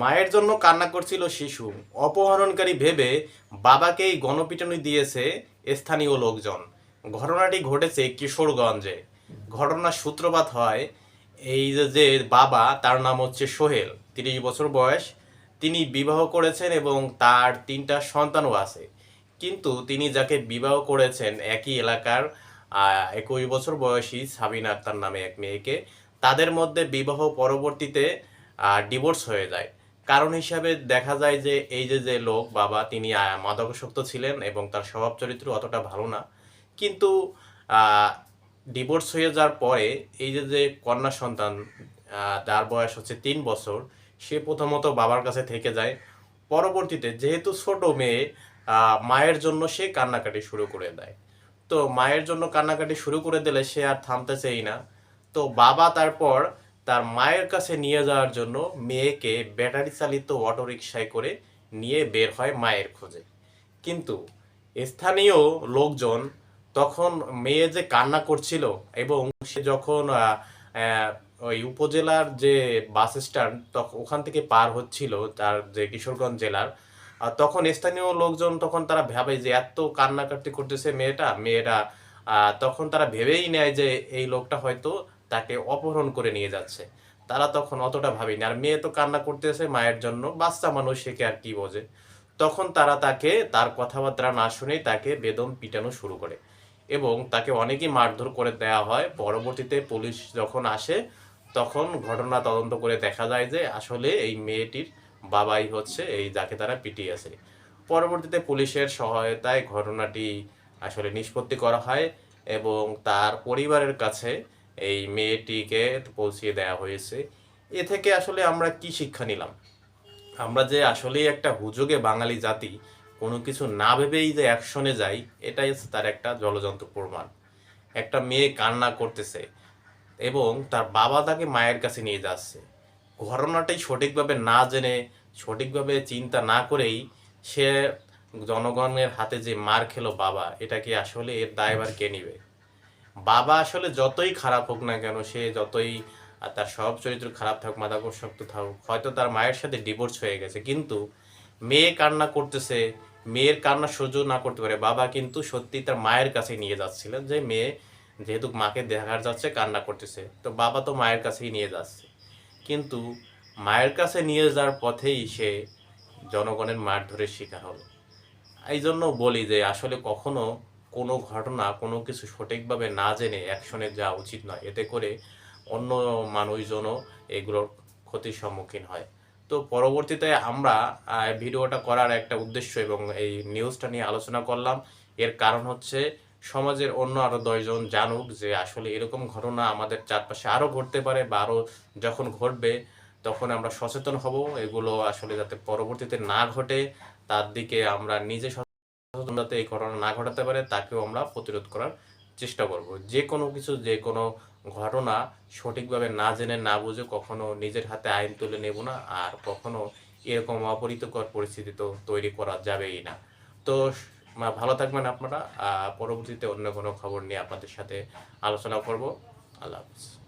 মায়ের জন্য কান্না করছিল শিশু। অপহরণকারী ভেবে বাবাকেই গণপিটুনি দিয়েছে স্থানীয় লোকজন। ঘটনাটি ঘটেছে কিশোরগঞ্জে। ঘটনার সূত্রপাত হয় এই যে বাবা, তার নাম হচ্ছে সোহেল, তিরিশ বছর বয়স। তিনি বিবাহ করেছেন এবং তার তিনটা সন্তানও আছে। কিন্তু তিনি যাকে বিবাহ করেছেন একই এলাকার একুশ বছর বয়সী সাবিনা আক্তার নামে এক মেয়েকে, তাদের মধ্যে বিবাহ পরবর্তীতে ডিভোর্স হয়ে যায়। কারণ হিসাবে দেখা যায় যে এই যে যে লোক, বাবা, তিনি মাদকাসক্ত ছিলেন এবং তার স্বভাব চরিত্র অতটা ভালো না। কিন্তু ডিভোর্স হয়ে যাওয়ার পরে এই যে যে কন্যা সন্তান যার বয়স হচ্ছে তিন বছর, সে প্রথমত বাবার কাছে থেকে যায়। পরবর্তীতে যেহেতু ছোট মেয়ে মায়ের জন্য সে কান্নাকাটি শুরু করে দেয়। তো মায়ের জন্য কান্নাকাটি শুরু করে দিলে সে আর থামতে চাই না। তো বাবা তারপর তার মায়ের কাছে নিয়ে যাওয়ার জন্য মেয়েকে ব্যাটারি চালিত অটোরিকশায় করে নিয়ে বের হয় মায়ের খোঁজে। কিন্তু স্থানীয় লোকজন তখন মেয়ে যে কান্না করছিল এবং সে যখন ওই উপজেলার যে বাস স্ট্যান্ড তখন ওখান থেকে পার হচ্ছিল তার যে কিশোরগঞ্জ জেলার তখন স্থানীয় লোকজন তখন তারা ভাবে যে এত কান্নাকাটি করতেছে মেয়েটা মেয়েরা তখন তারা ভেবেই নেয় যে এই লোকটা হয়তো তাকে অপহরণ করে নিয়ে যাচ্ছে। তারা তখন অতটা ভাবেনি। আর মেয়ে তো কান্না করতেছে মায়ের জন্য। বাচ্চা মানুষ, সে আর কি বোঝে? তখন তারা তাকে, তার কথাবার্তা না শুনেই তাকে বেদম পিটানো শুরু করে। এবং তাকে অনেকই মারধর করে দেওয়া হয়। পরবর্তীতে পুলিশ যখন আসে, তখন ঘটনা তদন্ত করে দেখা যায় যে আসলে এই মেয়েটির বাবাই হচ্ছে এই যাকে তারা পিটিয়েছে। পরবর্তীতে পুলিশের সহায়তায় ঘটনাটি আসলে নিষ্পত্তি করা হয় এবং তার পরিবারের কাছে এই মেয়েটিকে পৌঁছিয়ে দেওয়া হয়েছে। এ থেকে আসলে আমরা কি শিক্ষা নিলাম? আমরা যে আসলেই একটা হুজুগে বাঙালি জাতি, কোনো কিছু না ভেবেই যে অ্যাকশনে যাই, এটাই তার একটা জলযন্ত্র প্রমাণ। একটা মেয়ে কান্না করতেছে এবং তার বাবা তাকে মায়ের কাছে নিয়ে যাচ্ছে। ঘটনাটাই সঠিকভাবে না জেনে, সঠিকভাবে চিন্তা না করেই সে জনগণের হাতে যে মার খেলো বাবা, এটা কি আসলে এর দায়ভার কে নিবে? বাবা আসলে যতই খারাপ হোক না কেন, সে যতই তার সব চরিত্র খারাপ থাকুক, মাদকাসক্ত থাকুক, হয়তো তার মায়ের সাথে ডিভোর্স হয়ে গেছে। কিন্তু মেয়ে কান্না করতেছে, মেয়ের কান্না সহ্য না করতে পারে। বাবা কিন্তু সত্যি তার মায়ের কাছে নিয়ে যাচ্ছিলেন যে মেয়ে যেহেতু মাকে দেখার যাচ্ছে, কান্না করতেছে, তো বাবা তো মায়ের কাছেই নিয়ে যাচ্ছে। কিন্তু মায়ের কাছে নিয়ে যাওয়ার পথেই সে জনগণের মারধরের শিকার হলো। এই জন্য বলি যে আসলে কখনো কোনো ঘটনা, কোনো কিছু সঠিকভাবে না জেনে অ্যাকশনে যাওয়া উচিত নয়। এতে করে অন্য মানুষজনও এগুলোর ক্ষতির সম্মুখীন হয়। তো পরবর্তীতে আমরা ভিডিওটা করার একটা উদ্দেশ্য এবং এই নিউজটা নিয়ে আলোচনা করলাম। এর কারণ হচ্ছে সমাজের অন্য আরও দশজন জানুক যে আসলে এরকম ঘটনা আমাদের চারপাশে আরও ঘটতে পারে বা আরও যখন ঘটবে, তখন আমরা সচেতন হব। এগুলো আসলে যাতে পরবর্তীতে না ঘটে, তার দিকে আমরা নিজে যাতে এই ঘটনা না ঘটাতে পারে, তাকেও আমরা প্রতিরোধ করার চেষ্টা করব। যে কোনো কিছু, যে কোনো ঘটনা সঠিকভাবে না জেনে, না বুঝে কখনো নিজের হাতে আইন তুলে নেব না আর কখনো এরকম অপরিতকর পরিস্থিতি তো তৈরি করা যাবেই না। তো ভালো থাকবেন আপনারা। পরবর্তীতে অন্য কোনো খবর নিয়ে আপনাদের সাথে আলোচনা করব। আল্লাহ হাফিজ।